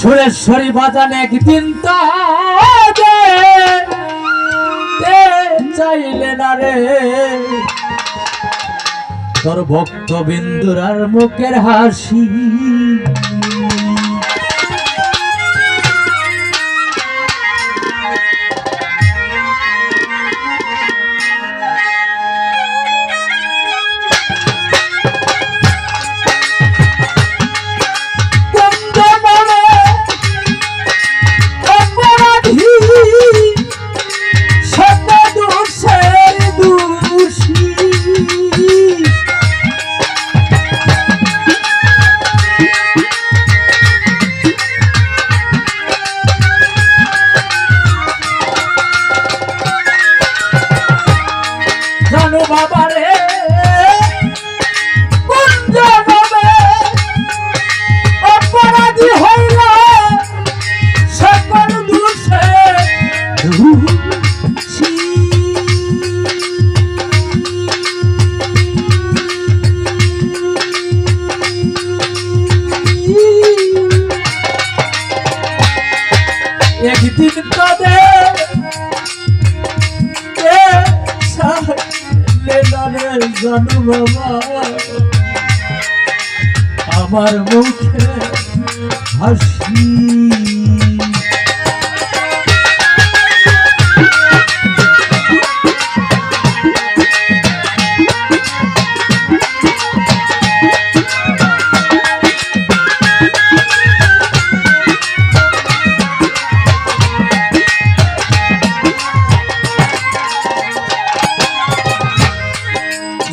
সুরেশ্বরী বাজান একদিন তো রে। তোর ভক্ত বিন্দুরার মুখের হাসি জানো বাবা রে কোন জনমে অপরাধী হইল সকল দোষে দোষী। একদিন কদে জানু বাবা। আমার মুখে হাসি।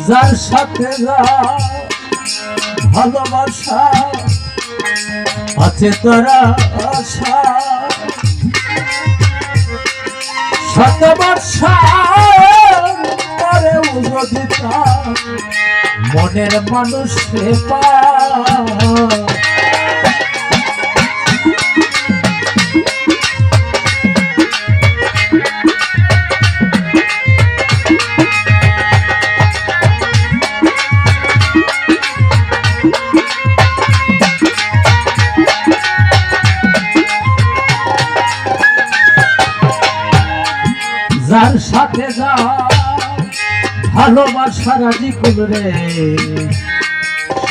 যার সাথে ভালোবাসা আছে তারা আশা। শত বর্ষা পরেও যদি মনের মানুষ পা ভালোবাসা রাজি করলে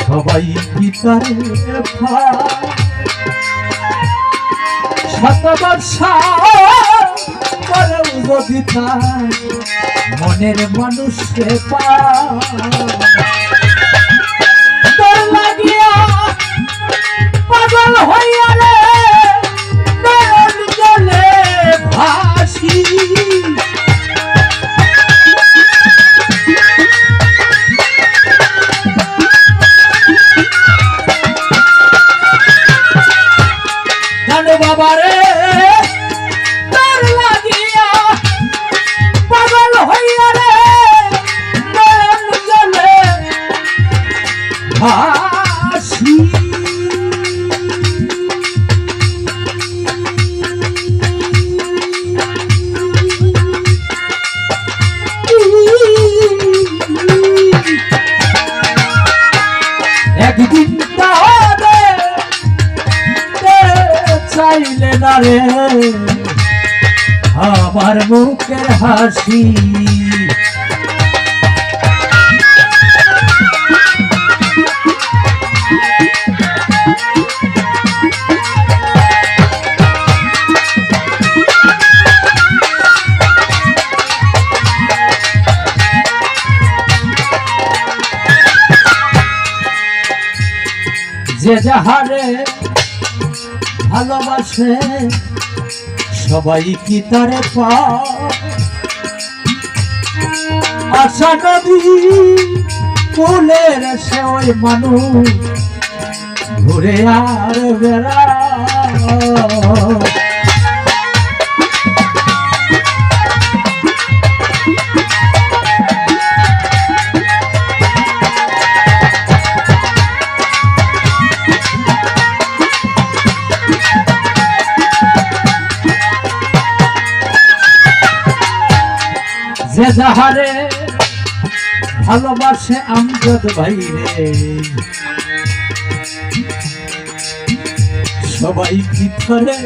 সবাই কি তারে পায়? শত বর্ষা পরেও যদি মনের মানুষকে পাগল হইয়া রে। চাইলে না রে আমার মুখের হাসি। যে যাহারে ভালোবাসে সবাই কি তারে পায় আশা নদী ফুলের সে ওই মানুষ ঘুরে আর বেড়া যে যাহারে ভালোবাসে আমজদ ভাই রে সবাই ভিতরে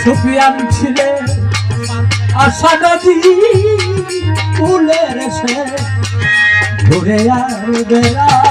সুফিয়ান ছিলে আশা নদী ফুলের সে ঘুরে আর বেড়া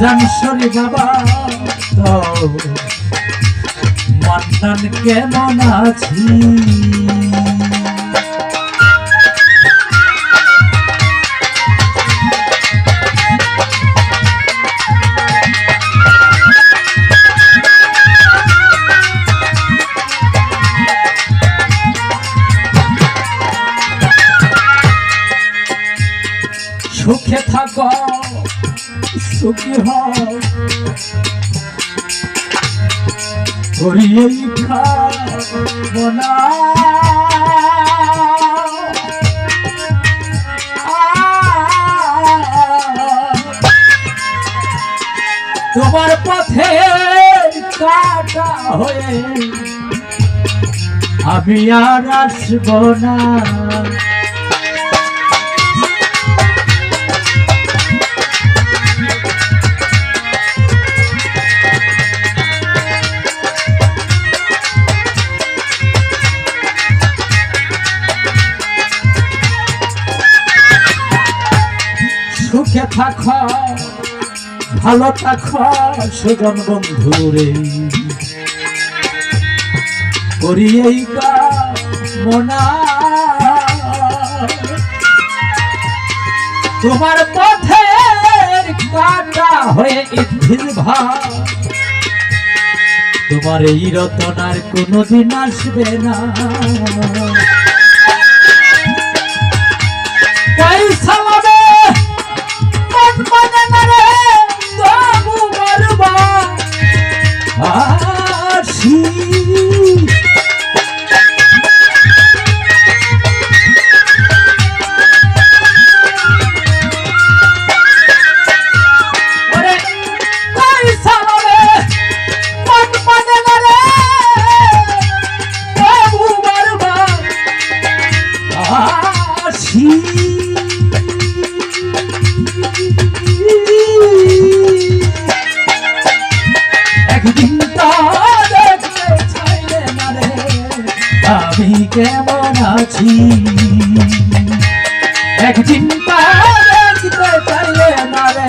জামশরি বাবা তো মান্নান কেমন আছি? সুখে থাক। সুখী হও করিয়েই খাব না তোমার পথে কাটা হয়ে আমি আর আসব না। ভালো সুজন বন্ধুরে করি এই তোমার কাটা হয়ে ইদ্ধির ভাব তোমার এই রতনার কোনোদিন আসবে না। আছি। একদিন তো দেখতে চাইলে না রে।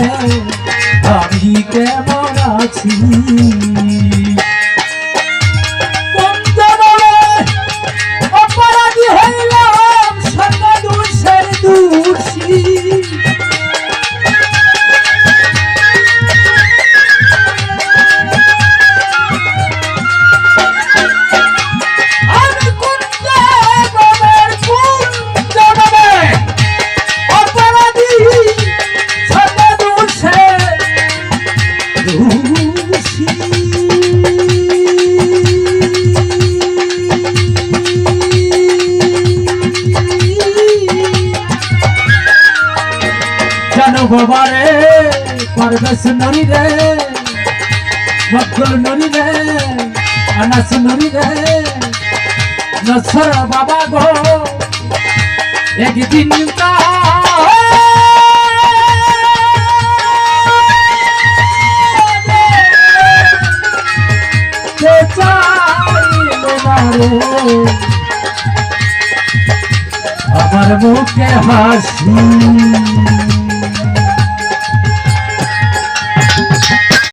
আমি কেমন আছি? বাবারে পারবেশ নরি রে মকল নরি রে আনাস নরি রে নসর বাবা গো, একদিন তা আমার মুখে হাসি।